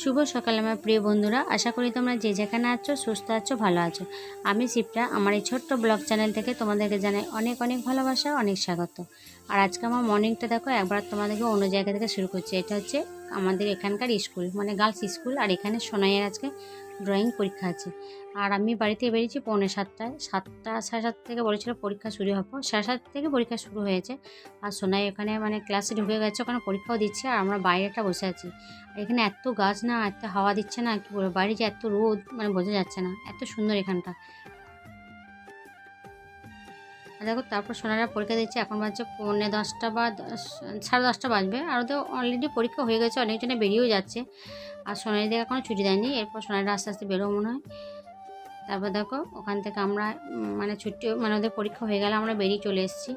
শুভ সকাল, আমার প্রিয় বন্ধুরা। আশা করি তোমরা যে যেখানে আছো, সুস্থ আছো, ভালো আছো। আমি শিপ্রা, আমার এই ছোট্ট ব্লগ চ্যানেল থেকে তোমাদেরকে জানাই অনেক অনেক ভালোবাসা, অনেক স্বাগত। আর আজকে আমার মর্নিংটা দেখো, একবার তোমাদেরকে অন্য জায়গা থেকে শুরু করছি। এটা হচ্ছে আমাদের এখানকার স্কুল মানে গার্লস স্কুল। আর এখানে সোনাইয়ের আজকে ড্রয়িং পরীক্ষা আছে। আর আমি বাড়িতে বেরিয়েছি পৌনে সাতটায়। সাতটা, সাড়ে সাত থেকে বলেছিল পরীক্ষা শুরু হব। সাড়ে সাত থেকে পরীক্ষা শুরু হয়েছে। আর সোনাই ওখানে মানে ক্লাসে ঢুকে গেছে, ওখানে পরীক্ষাও দিচ্ছে আর আমরা বাইরেটা বসে আছি। এখানে এত গাছ না, এত হাওয়া দিচ্ছে না, কি বলব? বাইরে যে এত রোদ মানে বোঝা যাচ্ছে না। এত সুন্দর এখানটা। দেখো, তারপর সোনারা পরীক্ষা দিচ্ছে, এখন বাজছে পৌনে দশটা বা সাড়ে দশটা বাজবে। আর ওদের অলরেডি পরীক্ষা হয়ে গেছে, অনেকজনে বেরিয়েও যাচ্ছে। আর সোনালি দিকে এখনও ছুটি দেয়নি, এরপর সোনালিরা আস্তে আস্তে বেরো মনে হয়। তারপর দেখো, ওখান থেকে আমরা মানে ছুটি মানে ওদের পরীক্ষা হয়ে গেলে আমরা বেরিয়ে চলে এসেছি।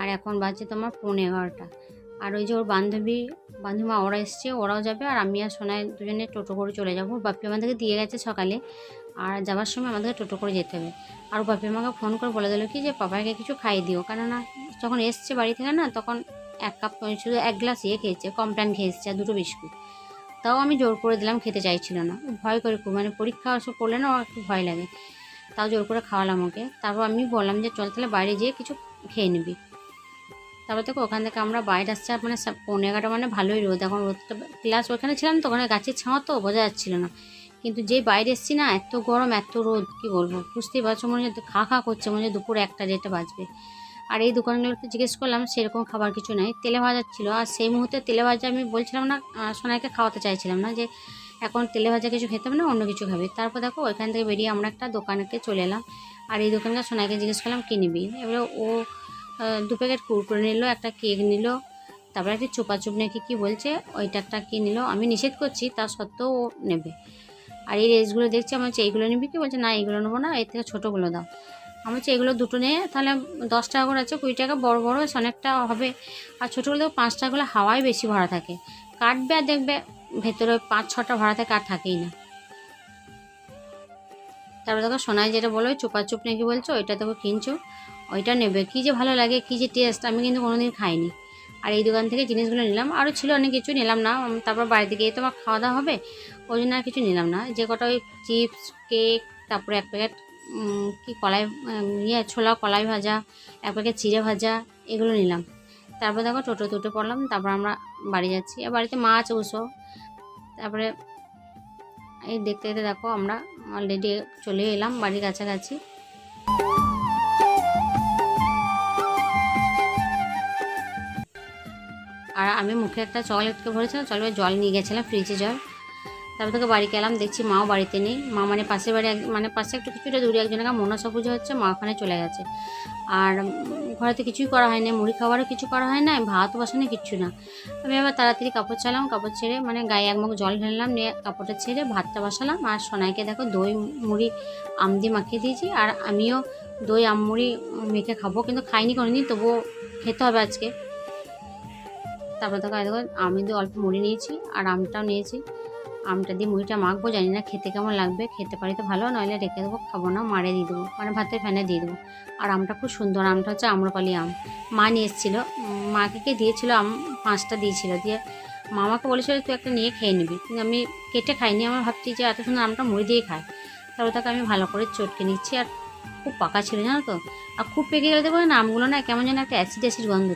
আর এখন বাজছে তোমার পৌনে এগারোটা। আর ওই যে ওর বান্ধবী বান্ধবী ওরা এসছে, ওরাও যাবে। আর আমি আর সোনাই দুজনে টোটো করে চলে যাব। বাপি আমাদেরকে দিয়ে গেছে সকালে। আর যাওয়ার সময় আমাদেরকে টোটো করে যেতে হবে। আর বাপি আমাকে ফোন করে বলে দিল কি যে, পাপাকে কিছু খাইয়ে দিও। কেননা যখন এসছে বাড়ি থেকে না, তখন এক কাপ শুধু এক গ্লাস ইয়ে খেয়েছে কমপ্ল্যান খেয়ে এসছে আর দুটো বিস্কুট। তাও আমি জোর করে দিলাম, খেতে চাইছিল না। ভয় করে খুব মানে পরীক্ষা ওসব করলে না ওর একটু ভয় লাগে। তাও জোর করে খাওয়ালাম ওকে। তারপর আমি বললাম যে, চল তাহলে বাইরে যেয়ে কিছু খেয়ে নিবি। তারপর দেখো ওখান থেকে আমরা বাইরে আসছি মানে পৌনে এগারোটা মানে ভালোই রোদ। এখন রোদটা ক্লাস ওখানে ছিলাম তো, ওখানে গাছের ছাওয়া তো, বোঝা যাচ্ছিল না। কিন্তু যেই বাইরে এসছি না, এত গরম, এত রোদ, কি বলব? বুঝতেই পারছ, মনে হচ্ছে খা খা করছে, মনে হচ্ছে দুপুর একটা যেটা বাজবে। আর এই দোকানগুলোতে জিজ্ঞেস করলাম, সেরকম খাবার কিছু নাই। তেলে ভাজা ছিল, আর সেই মুহূর্তে তেলে ভাজা আমি বলছিলাম না সোনাইকে খাওয়াতে চাইছিলাম না যে, এখন তেলে ভাজা কিছু খেতে হবে না, অন্য কিছু খাবে। তারপর দেখো, ওইখান থেকে বেরিয়ে আমরা একটা দোকানেতে চলে এলাম। আর এই দোকানটা সোনাইকে জিজ্ঞেস করলাম, কী নিবি? এবারে ও দু প্যাকেট কুরকুরে নিল, একটা কেক নিল, তারপরে একটা চোপাচুপ নাকি কী বলছে, ওইটা একটা কী নিল, আমি নিষেধ করছি, তা সত্ত্বেও ও নেবে। আর এই রেসগুলো দেখছি আমার হচ্ছে এইগুলো নিবি কি? বলছে, না, এইগুলো নেব না, এর থেকে ছোটোগুলো দাও। আমার হচ্ছে এগুলো দুটো নিয়ে তাহলে দশ টাকা করে আছে, কুড়ি টাকা, বড় বড় অনেকটা হবে। আর ছোটোগুলো দেখো, পাঁচ টাকাগুলো হাওয়ায় বেশি ভরা থাকে। কাটবে আর দেখবে, ভেতরে পাঁচ, ছটা ভরা থাকে আর থাকেই না। তারপরে দেখো সোনায় যেটা বলো চোপাচুপ নাকি বলছো? ওইটা দেখো কিনছো। ওইটা নেবে। কী যে ভালো লাগে, কী যে টেস্ট আমি কিন্তু কোনোদিন খাইনি। আর এই দোকান থেকে জিনিসগুলো নিলাম। আরও ছিল অনেক কিছু, নিলাম না। তারপর বাড়িতে গিয়ে তোমার খাওয়া দাওয়া হবে? ওই জন্য আর কিছু নিলাম না। যে কটা ওই চিপস, কেক, তারপরে এক প্যাকেট কি কলাই ইয়ে ছোলা, কলাই ভাজা, এক প্যাকেট চিড়ে ভাজা, এগুলো নিলাম। তারপর দেখো টোটো তুটে পড়লাম, তারপর আমরা বাড়ি যাচ্ছি। আর বাড়িতে মাছ ওসব তারপরে এই দেখতে দেখতে দেখো আমরা অলরেডি চলে এলাম বাড়ির কাছাকাছি। আর আমি মুখে একটা চকলেটকে ভরেছিলাম চকলেট জল নিয়ে গেছিলাম ফ্রিজে জল। তারপর থেকে বাড়ি গেলাম, দেখছি মাও বাড়িতে নেই। মা মানে পাশের বাড়ি মানে পাশে একটু কিছুটা দূরে একজনের মনসা পুজো হচ্ছে, মা ওখানে চলে গেছে। আর ঘরেতে কিছুই করা হয় না মুড়ি খাবারও কিছু করা হয় না ভাত বসানো কিচ্ছু না। আমি আবার তাড়াতাড়ি কাপড় চালাম কাপড় ছেড়ে মানে গায়ে এক মুখ জল ঢাললাম, নিয়ে কাপড়টা ছেড়ে ভাতটা বসালাম। আর সোনাইকে দেখো দই, মুড়ি, আম দিয়ে মাখিয়ে দিয়েছি। আর আমিও দই, আম, মুড়ি মেখে খাব, কিন্তু খাইনি কোনোদিন, তবুও খেতে হবে আজকে। তারপর দেখো দেখো, আমি তো অল্প মুড়ি নিয়েছি, আর আমটাও নিয়েছি। আমটা দিয়ে মুড়িটা মাখবো, জানি না খেতে কেমন লাগবে। খেতে পারি তো ভালো, নইলে রেখে দেবো, খাব না, মারে দিয়ে দেবো। মানে ভাতের ফ্যানে দিয়ে দেবো। আর আমটা খুব সুন্দর, আমটা হচ্ছে আম্রপালি আম। মা নিয়ে এসেছিল। মাকে কে দিয়েছিল? আম পাঁচটা দিয়েছিল। দিয়ে মামাকে বলেছিল তুই একটা নিয়ে খেয়ে নিবি। কিন্তু আমি কেটে খাইনি। আমার ভাবছি যে, এত সুন্দর আমটা মুড়ি দিয়ে খাই তারপর তাকে আমি ভালো করে চটকে নিচ্ছি। আর খুব পাকা ছিল, জানো তো? আর খুব পেকে গেলে দেখো না আমগুলো না কেমন যেন একটা অ্যাসিড অ্যাসিড গন্ধ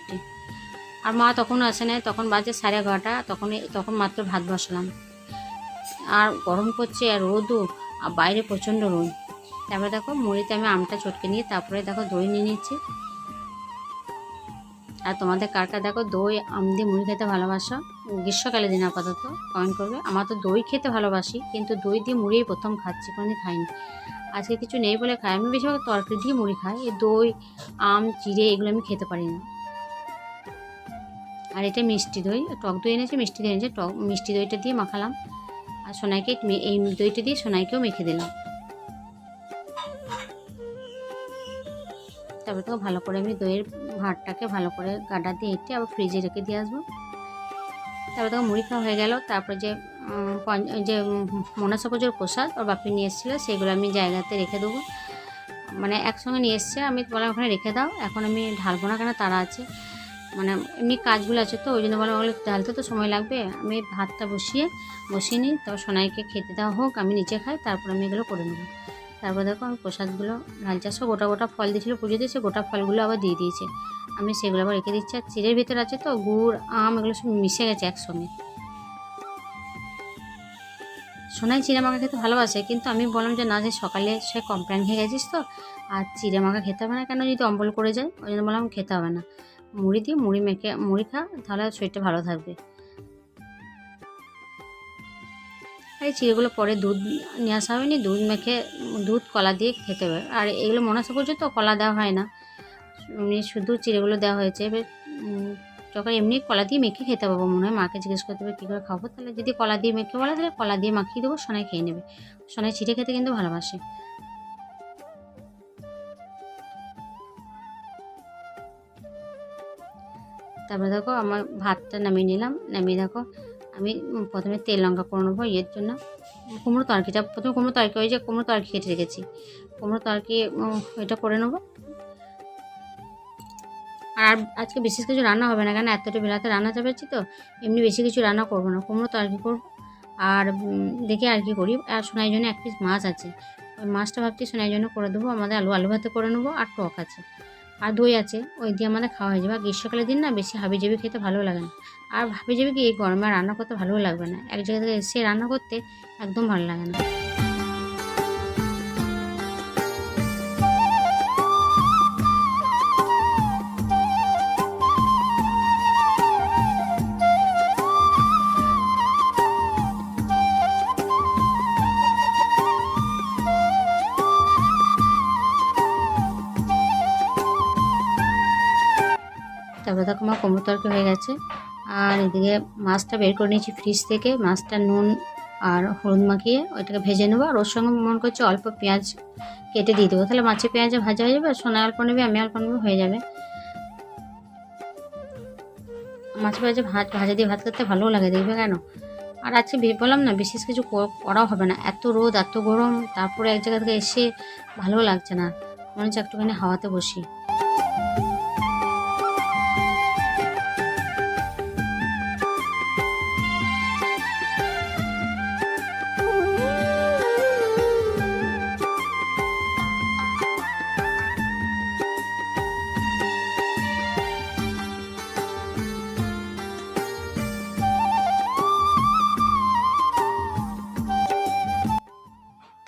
আর মা তখনও আসে নাই। তখন বাজে সাড়ে এগারোটা। তখন তখন মাত্র ভাত বসালাম। আর গরম করছে আর রোদও আর বাইরে প্রচণ্ড রোদ। তারপরে দেখো মুড়িতে আমি আমটা চটকে নিয়ে তারপরে দেখো দই নিয়ে নিচ্ছি আর তোমাদের কার দেখো দই, আম দিয়ে মুড়ি খেতে ভালোবাসো? গ্রীষ্মকালে দিন আপাতত কমেন্ট করবে। আমার তো দই খেতে ভালোবাসি, কিন্তু দই দিয়ে মুড়িই প্রথম খাচ্ছি, কোনোদিন খাইনি। আজকে কিছু নেই বলে খাই, আমি বেশিরভাগ তরকারি দিয়ে মুড়ি খাই। এই দই, আম চিড়ে এগুলো আমি খেতে পারি না। আর এটা মিষ্টি দই, টক দই এনেছে, মিষ্টি দই এনেছে, টক মিষ্টি দইটা দিয়ে মাখালাম। আর সোনাইকে এই দইটা দিয়ে সোনাইকেও মেখে দিলাম। তারপরে তো ভালো করে আমি দইয়ের ভাতটাকে ভালো করে গাডা দিয়ে এঁটে আবার ফ্রিজে রেখে দিয়ে আসব। তারপরে তো মুড়ি খাওয়া হয়ে গেল। তারপরে যে যে উম, পুজোর প্রসাদ ওর বাপি নিয়ে এসেছিল সেগুলো আমি জায়গাতে রেখে দেবো। মানে একসঙ্গে নিয়ে এসছে আমি বললাম ওখানে রেখে দাও। এখন আমি ঢালবো না কেন? তারা আছে। মানে এমনি কাজগুলো আছে তো, ওই জন্য বললাম ওগুলো ঢালতে তো সময় লাগবে। আমি ভাতটা বসিয়ে বসিয়ে নিই, তারপর সোনাইকে খেতে দেওয়া হোক, আমি নিচে খাই, তারপর আমি এগুলো করে নেব। তারপর দেখো, আমি প্রসাদগুলো, লাল চাষও গোটা গোটা ফল দিয়েছিলো, পুজো দিয়েছে, গোটা ফলগুলো আবার দিয়ে দিয়েছে। আমি সেগুলো আবার রেখে দিচ্ছি, আর চিড়ের ভিতরে আছে তো, গুড়, আম, এগুলো সব মিশে গেছে একসঙ্গে। সোনাই চিড়ে মাখা খেতে ভালোবাসে, কিন্তু আমি বললাম যে, না, যে সকালে সে কমপ্লেন খেয়ে গেছিস তো, আর চিড়ে মাখা খেতে হবে না কেন? যদি অম্বল করে যায়। ওই জন্য বললাম, খেতে হবে না। মুড়ি দিয়ে মুড়ি মেখে, মুড়ি খা, তাহলে শরীরটা ভালো থাকবে। আর এই চিড়েগুলো পরে দুধ নিয়ে আসা হয়নি, দুধ মেখে, দুধ কলা দিয়ে খেতে হবে। আর এগুলো মনসা পুজো তো, কলা দেওয়া হয় না। এমনি শুধু চিড়েগুলো দেওয়া হয়েছে, এবার যখন এমনি কলা দিয়ে মেখে খেতে পাবো, মনে হয় মাকে জিজ্ঞেস করতে হবে, কী করে খাব? তাহলে যদি কলা দিয়ে মেখে বলে, তাহলে কলা দিয়ে মাখিয়ে দেবো, সোনায় খেয়ে নেবে। সোনায় চিড়ে খেতে কিন্তু ভালোবাসে। তারপরে দেখো আমার ভাতটা নামিয়ে নিলাম। নামিয়ে দেখো, আমি প্রথমে তেল লঙ্কা করে নেব ইয়ের জন্য। কুমড়ো তরকিটা প্রথমে কুমড়ো তরকি ওই যে কুমড়ো তরকি কেটে রেখেছি। কুমড়ো তরকি এটা করে নেব। আর আজকে বিশেষ কিছু রান্না হবে না, কেন এতটা বেলাতে রান্না চাপাচ্ছি তো, এমনি বেশি কিছু রান্না করব না। কুমড়ো তরকি করব। আর দেখে আর কি করি। আর সোনাই জন্য এক পিস মাছ আছে। ওই মাছটা ভাবছি সোনাই জন্য করে দেবো। আমাদের আলু আলু ভাতে করে নেব। আর টক আছে। আর দই আছে, ওই দিয়ে আমাদের খাওয়া হয়ে যাবে। আর গ্রীষ্মকালের দিন না বেশি হাবি হাবিজাবি খেতে ভালো লাগে না। আর হাবিজাবি কি এই গরমে রান্না করতে ভালোও লাগবে না। এক জায়গা থেকে এসে রান্না করতে একদম ভালো লাগে না। আমার কুমড়ো তরকি হয়ে গেছে। আর এদিকে মাছটা বের করে নিয়েছি ফ্রিজ থেকে। মাছটা নুন আর হলুদ মাখিয়ে ওইটাকে ভেজে নেব। আর ওর সঙ্গে মন করছে অল্প পেঁয়াজ কেটে দিয়ে দেবো। তাহলে মাছে পেঁয়াজে ভাজা হয়ে যাবে আর সোনা অল্প নেবে, আমি অল্প নেবে, হয়ে যাবে। মাছ পেঁয়াজে ভাত ভাজা দিয়ে ভাত করতে ভালোও লাগে, দেখবে কেন? আর আজকে বললাম না, বিশেষ কিছু করাও হবে না। এত রোদ, এত গরম, তারপরে এক জায়গা থেকে এসে ভালো লাগছে না। মনে হচ্ছে একটুখানি হাওয়াতে বসি।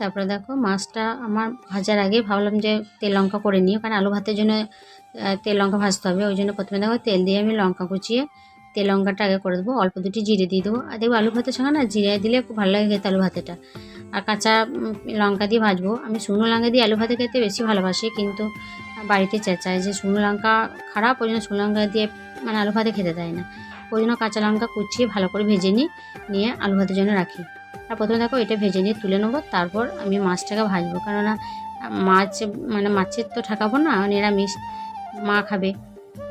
তারপরে দেখো মাছটা আমার ভাজার আগে ভাবলাম যে তেল লঙ্কা করে নিই, কারণ আলু ভাতের জন্য তেল লঙ্কা ভাজতে হবে, ওই জন্য প্রথমে দেখো তেল দিয়ে আমি লঙ্কা কুচিয়ে তেল লঙ্কাটা আগে করে দেবো, অল্প দুটি জিরে দিয়ে দেবো। আর দেখব আলু ভাতের সঙ্গে না জিরে দিলে খুব ভালো লাগে খেতে আলু ভাতেটা। আর কাঁচা লঙ্কা দিয়ে ভাজবো। আমি শুকনো লঙ্কা দিয়ে আলু ভাতে খেতে বেশি ভালোবাসি, কিন্তু বাড়িতে চেঁচায় যে শুকনো লঙ্কা খারাপ, ওই জন্য শুকনো লঙ্কা দিয়ে মানে আলু ভাতে খেতে দেয় না। ওই জন্য কাঁচা লঙ্কা কুচিয়ে ভালো করে ভেজে নিই, নিয়ে আলু ভাতের জন্য রাখি। আর প্রথমে দেখো এটা ভেজে নিয়ে তুলে নেব, তারপর আমি মাছটাকে ভাজবো। কেননা মাছ মানে মাছের তো ঠেকাবো না, নিরামিষ, মা খাবে।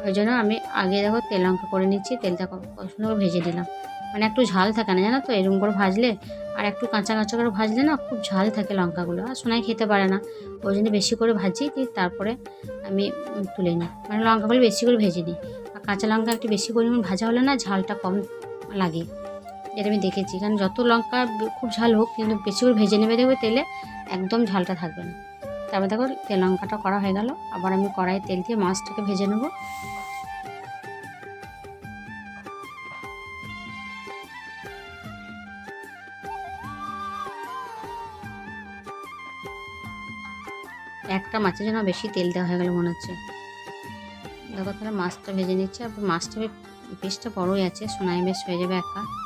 ওই জন্য আমি আগে দেখো তেল লঙ্কা করে নিচ্ছি, তেলটা সুন্দর করে ভেজে দিলাম মানে একটু ঝাল থাকে না জানো তো, এরকম করে ভাজলে, আর একটু কাঁচা কাঁচা করে ভাজলে না খুব ঝাল থাকে লঙ্কাগুলো, আর সোনাই খেতে পারে না। ওই জন্য বেশি করে ভাজি, দিয়ে তারপরে আমি তুলে নিই। মানে লঙ্কাগুলো বেশি করে ভেজে নিই। আর কাঁচা লঙ্কা একটু বেশি পরিমাণ ভাজা হলে না ঝালটা কম লাগে। যেটা আমি দেখেছি। কারণ যত লঙ্কা খুব ঝাল হোক, কিন্তু বেশি করে ভেজে নেবে দেখবে তেলে একদম ঝালটা থাকবে না। তারপর দেখো তেল লঙ্কাটা করা হয়ে গেল। আবার আমি কড়াই তেল দিয়ে মাছটাকে ভেজে নেব। একটা মাছের জন্য বেশি তেল দেওয়া হয়ে গেল মনে হচ্ছে। দেখো তাহলে মাছটা ভেজে নিচ্ছে। আর মাছটা বেশ- পিসটা বড়োই আছে, সোনাই বেশ হয়ে যাবে একা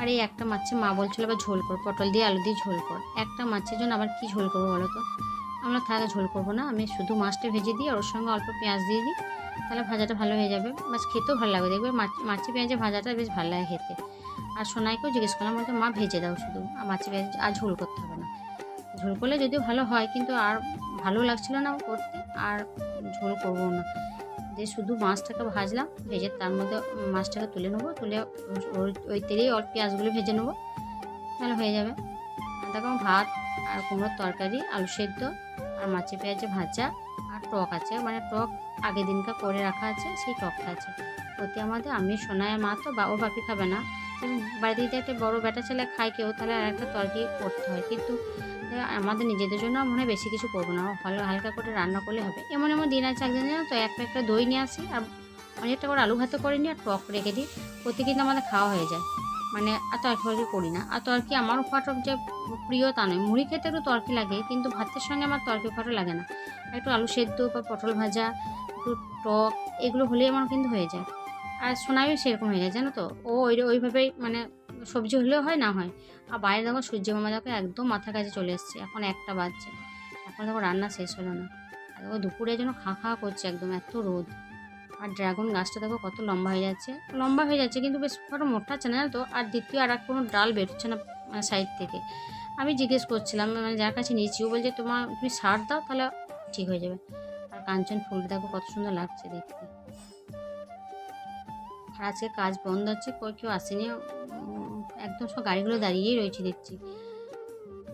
আর এই একটা মাছে মা বলছিল আবার ঝোল কর, পটল দিয়ে আলু দিয়ে ঝোল কর। একটা মাছের জন্য আবার কি ঝোল করব বলো তো? আমরা থাকা ঝোল করব না, আমি শুধু মাছটা ভেজে দিই আর ওর সঙ্গে অল্প পেঁয়াজ দিয়ে দিই, তাহলে ভাজাটা ভালো হয়ে যাবে। মাছ খেতেও ভালো লাগবে, দেখবে মাছে পেঁয়াজে ভাজাটা বেশ ভালো লাগে খেতে। আর সোনাইকেও জিজ্ঞেস করলাম বলতে মা, ভেজে দাও শুধু, আর মাছে পেঁয়াজ, আর ঝোল করতে হবে না। ঝোল করলে যদিও ভালো হয়, কিন্তু আর ভালো লাগছিল না করতে, আর ঝোল করব না। যে শুধু মাছটাকে ভাজলাম, ভেজে তার মধ্যে মাছটাকে তুলে নেব, তুলে ওই- ওই তেলেই অল্প পেঁয়াজগুলো ভেজে নেব, তাহলে হয়ে যাবে। দেখো ভাত আর কুমড়োর তরকারি, আলু সেদ্ধ আর মাছে পেঁয়াজে ভাজা আর টক আছে। মানে টক আগের দিনকার করে রাখা আছে, সেই টকটা আছে। প্রতি আমাদের আমি সোনায় মা তো বা ওর বাপি খাবে না। বাড়িতে যদি একটা বড়ো বেটা ছেলে খায় কেউ, তাহলে আর একটা তরকারি করতে হয়। কিন্তু আমাদের নিজেদের জন্য মনে হয় বেশি কিছু করব না। হালকা হালকা করে রান্না করলে হবে। এমন এমন দিন আছে একদিন তো, এক প্যাকটা দই নিয়ে আসি, আর অনেকটা করে আলু ভাতে করে নিই আর টক রেখে দিই। প্রতি কিন্তু আমাদের খাওয়া হয়ে যায়। মানে আর তরকারি করি না। আর তরকি আমার ফটো যে প্রিয় তা নয়। মুড়ি খেতে একটু তরকি লাগে, কিন্তু ভাতের সঙ্গে আমার তরকি ফটো লাগে না। একটু আলু সেদ্ধ বা পটল ভাজা, একটু টক, এগুলো হলেই আমার কিন্তু হয়ে যায়। আর সোনাইও সেরকম হয়ে যায়, জানো তো? ও ওই ওইভাবেই মানে সবজি হলেও হয়, না হয়। আর বাইরে দেখো সূর্য মামা দেখো একদম মাথার কাছে চলে এসছে, এখন একটা বাজছে। এখন দেখো রান্না শেষ হলো না। আর দেখো দুপুরে যেন খা খা করছে একদম, এত রোদ। আর ড্রাগন গাছটা দেখো কত লম্বা হয়ে যাচ্ছে। লম্বা হয়ে যাচ্ছে কিন্তু বেশ মোটা আছে না তো? আর দ্বিতীয় আর কোনো ডাল বেরোচ্ছে না মানে সাইড থেকে। আমি জিজ্ঞেস করছিলাম মানে যার কাছে নিয়েছি, ও বলছে তোমার তুমি সার দাও, তাহলে ঠিক হয়ে যাবে। আর কাঞ্চন ফুল দেখো কত সুন্দর লাগছে দেখতে। আর আজকে কাজ বন্ধ কই কেউ আসেনি একদম সব গাড়িগুলো দাঁড়িয়েই রয়েছে দেখছি।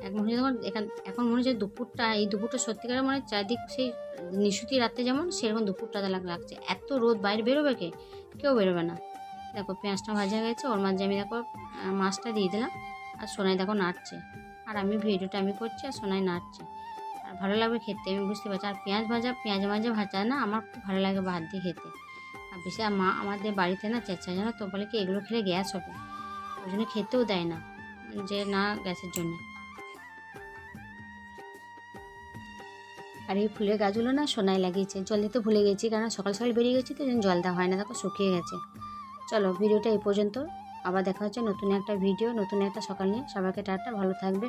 এখন মনে হচ্ছে তোমার এখান, এখন মনে হচ্ছে দুপুরটা, এই দুপুরটা সত্যিকার মানে চারদিক সেই নিশুতি রাতে যেমন, সেরকম দুপুরটা লাগ- লাগছে। এত রোদ, বাইরে বেরোবে কে? কেউ বেরোবে না। দেখো, পেঁয়াজটা ভাজা গেছে, ওর মাঝে আমি দেখো মাছটা দিয়ে দিলাম, আর সোনাই দেখো নাড়ছে। আর আমি ভিডিওটা আমি করছি, আর সোনাই নাড়ছে। আর ভালো লাগবে খেতে, আমি বুঝতে পারছি। আর পেঁয়াজ ভাজা, পেঁয়াজ মাঝে ভাজা না, আমার খুব ভালো লাগে ভাত দিয়ে খেতে। বেশি আর মা আমাদের বাড়িতে না চেঁচা জানো তো? বলে কি, এগুলো খেলে গ্যাস হবে। ওই জন্য খেতেও দেয় না, যে না গ্যাসের জন্য। আর এই ফুলের গাছগুলো না সোনায় লাগিয়েছে। জল দিতে ভুলে গেছি কারণ সকাল সকাল বেরিয়ে গেছি তো জল দেওয়া হয় না, দেখো শুকিয়ে গেছে। চলো, ভিডিওটা এই পর্যন্ত। আবার দেখা হচ্ছে নতুন একটা ভিডিও, নতুন একটা সকাল নিয়ে। সবাইকে টাটা, ভালো থাকবে